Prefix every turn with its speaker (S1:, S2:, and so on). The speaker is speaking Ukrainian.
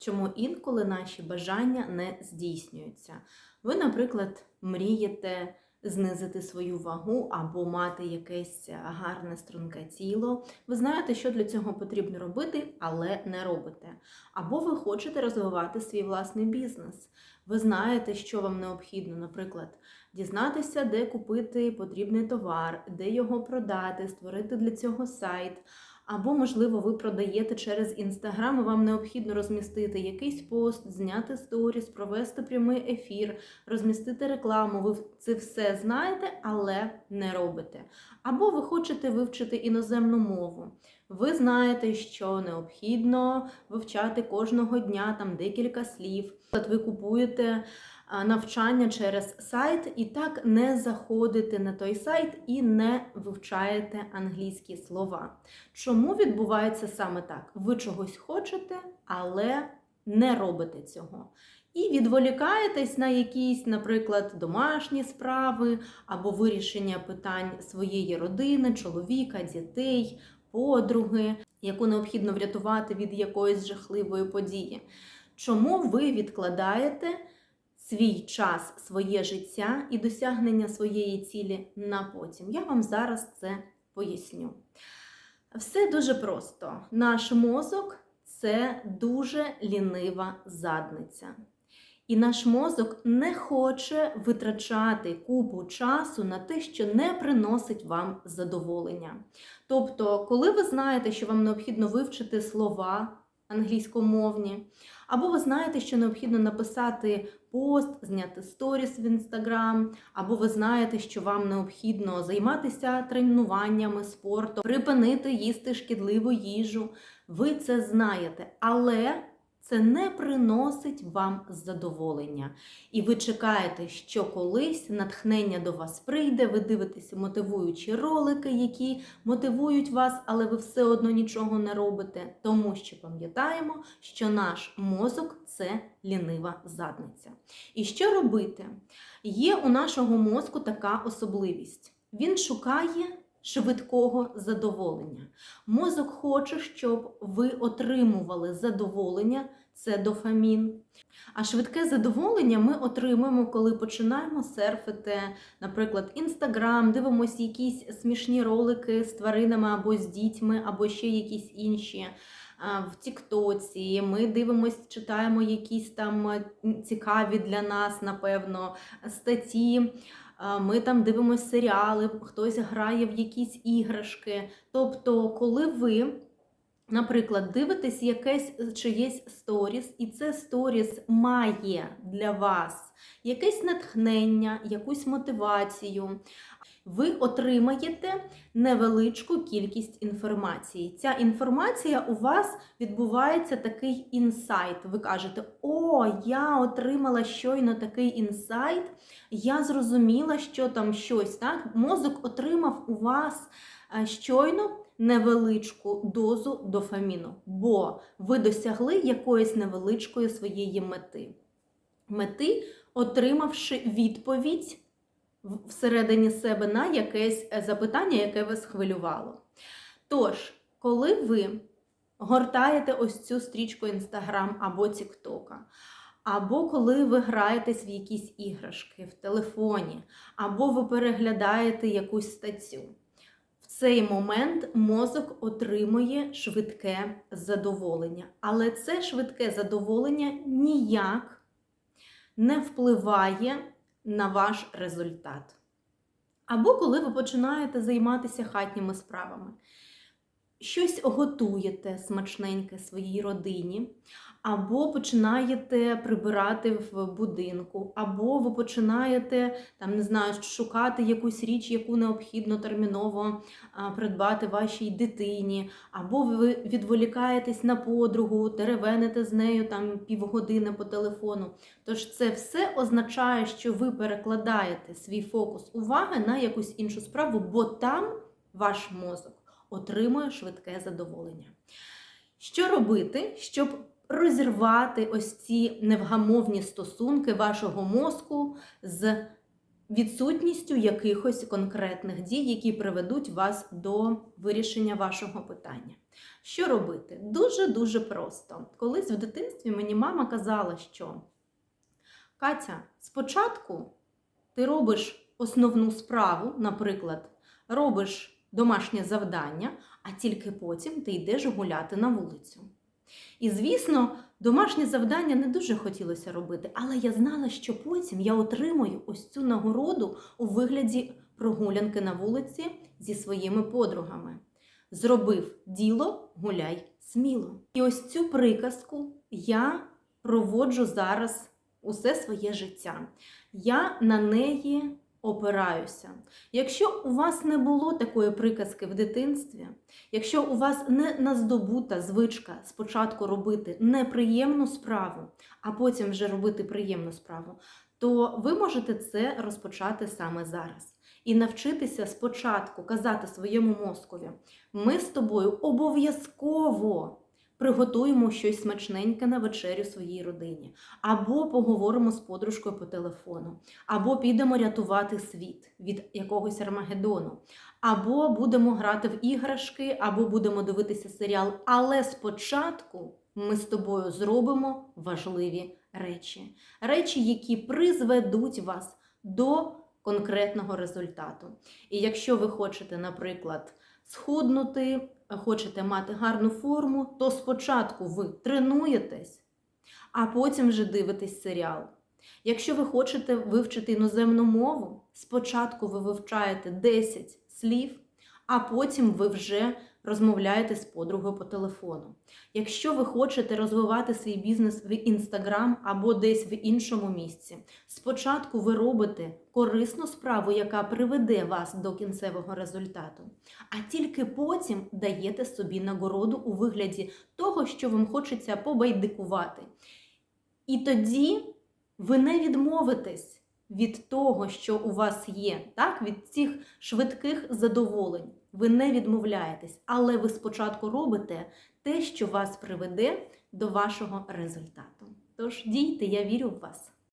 S1: чому інколи наші бажання не здійснюються. Ви, наприклад, мрієте знизити свою вагу або мати якесь гарне струнке тіло. Ви знаєте, що для цього потрібно робити, але не робите. Або ви хочете розвивати свій власний бізнес. Ви знаєте, що вам необхідно, наприклад, дізнатися, де купити потрібний товар, де його продати, створити для цього сайт. Або, можливо, ви продаєте через інстаграм, вам необхідно розмістити якийсь пост, зняти сторіс, провести прямий ефір, розмістити рекламу. Ви це все знаєте, але не робите. Або ви хочете вивчити іноземну мову. Ви знаєте, що необхідно вивчати кожного дня там декілька слів. От ви купуєте навчання через сайт і так не заходите на той сайт і не вивчаєте англійські слова. Чому відбувається саме так? Ви чогось хочете, але не робите цього. І відволікаєтесь на якісь, наприклад, домашні справи або вирішення питань своєї родини, чоловіка, дітей, подруги, яку необхідно врятувати від якоїсь жахливої події. Чому ви відкладаєте свій час, своє життя і досягнення своєї цілі на потім? Я вам зараз це поясню. Все дуже просто. Наш мозок це дуже лінива задниця. І наш мозок не хоче витрачати купу часу на те, що не приносить вам задоволення. Тобто, коли ви знаєте, що вам необхідно вивчити слова англійськомовні, або ви знаєте, що необхідно написати пост, зняти сторіс в інстаграм, або ви знаєте, що вам необхідно займатися тренуваннями, спортом, припинити їсти шкідливу їжу. Ви це знаєте, але це не приносить вам задоволення. І ви чекаєте, що колись натхнення до вас прийде, ви дивитеся мотивуючі ролики, які мотивують вас, але ви все одно нічого не робите. Тому що пам'ятаємо, що наш мозок це лінива задниця. І що робити? Є у нашого мозку така особливість. Він шукає швидкого задоволення. Мозок хоче, щоб ви отримували задоволення, це дофамін. А швидке задоволення ми отримуємо, коли починаємо серфити, наприклад, інстаграм, дивимося якісь смішні ролики з тваринами або з дітьми, або ще якісь інші. В Тіктоці ми дивимося, читаємо якісь там цікаві для нас, напевно, статті. Ми там дивимося серіали, хтось грає в якісь іграшки. Тобто, коли ви, наприклад, дивитесь якесь чиєсь сторіс, і це сторіс має для вас якесь натхнення, якусь мотивацію, ви отримаєте невеличку кількість інформації. Ця інформація у вас відбувається такий інсайт. Ви кажете, о, я отримала щойно такий інсайт, я зрозуміла, що там щось. Так? Мозок отримав у вас е, щойно невеличку дозу дофаміну, бо ви досягли якоїсь невеличкої своєї мети. Мети, отримавши відповідь всередині себе на якесь е, запитання, яке вас хвилювало. Тож, коли ви гортаєте ось цю стрічку Інстаграм або Тіктока, або коли ви граєтесь в якісь іграшки в телефоні, або ви переглядаєте якусь статтю, цей момент мозок отримує швидке задоволення. Але це швидке задоволення ніяк не впливає на ваш результат. Або коли ви починаєте займатися хатніми справами. Щось готуєте смачненьке своїй родині, або починаєте прибирати в будинку, або ви починаєте там, не знаю, шукати якусь річ, яку необхідно терміново придбати вашій дитині, або ви відволікаєтесь на подругу, теревените з нею там півгодини по телефону. Тож це все означає, що ви перекладаєте свій фокус уваги на якусь іншу справу, бо там ваш мозок отримує швидке задоволення. Що робити, щоб розірвати ось ці невгамовні стосунки вашого мозку з відсутністю якихось конкретних дій, які приведуть вас до вирішення вашого питання. Що робити? Дуже-дуже просто. Колись в дитинстві мені мама казала, що Катя, спочатку ти робиш основну справу, наприклад, робиш домашнє завдання, а тільки потім ти йдеш гуляти на вулицю. І, звісно, домашнє завдання не дуже хотілося робити, але я знала, що потім я отримую ось цю нагороду у вигляді прогулянки на вулиці зі своїми подругами. Зробив діло, гуляй сміло. І ось цю приказку я проводжу зараз усе своє життя. Я на неї опираюся. Якщо у вас не було такої приказки в дитинстві, якщо у вас не наздобута звичка спочатку робити неприємну справу, а потім вже робити приємну справу, то ви можете це розпочати саме зараз. І навчитися спочатку казати своєму мозкові: ми з тобою обов'язково приготуємо щось смачненьке на вечерю своїй родині, або поговоримо з подружкою по телефону, або підемо рятувати світ від якогось Армагеддону, або будемо грати в іграшки, або будемо дивитися серіал. Але спочатку ми з тобою зробимо важливі речі, речі, які призведуть вас до конкретного результату. І якщо ви хочете, наприклад, схуднути, хочете мати гарну форму, то спочатку ви тренуєтесь, а потім вже дивитесь серіал. Якщо ви хочете вивчити іноземну мову, спочатку ви вивчаєте 10 слів, а потім ви вже розмовляєте з подругою по телефону. Якщо ви хочете розвивати свій бізнес в Інстаграм або десь в іншому місці, спочатку ви робите корисну справу, яка приведе вас до кінцевого результату, а тільки потім даєте собі нагороду у вигляді того, що вам хочеться побайдикувати. І тоді ви не відмовитесь від того, що у вас є, так? від цих швидких задоволень. Ви не відмовляєтесь, але ви спочатку робите те, що вас приведе до вашого результату. Тож дійте, я вірю в вас.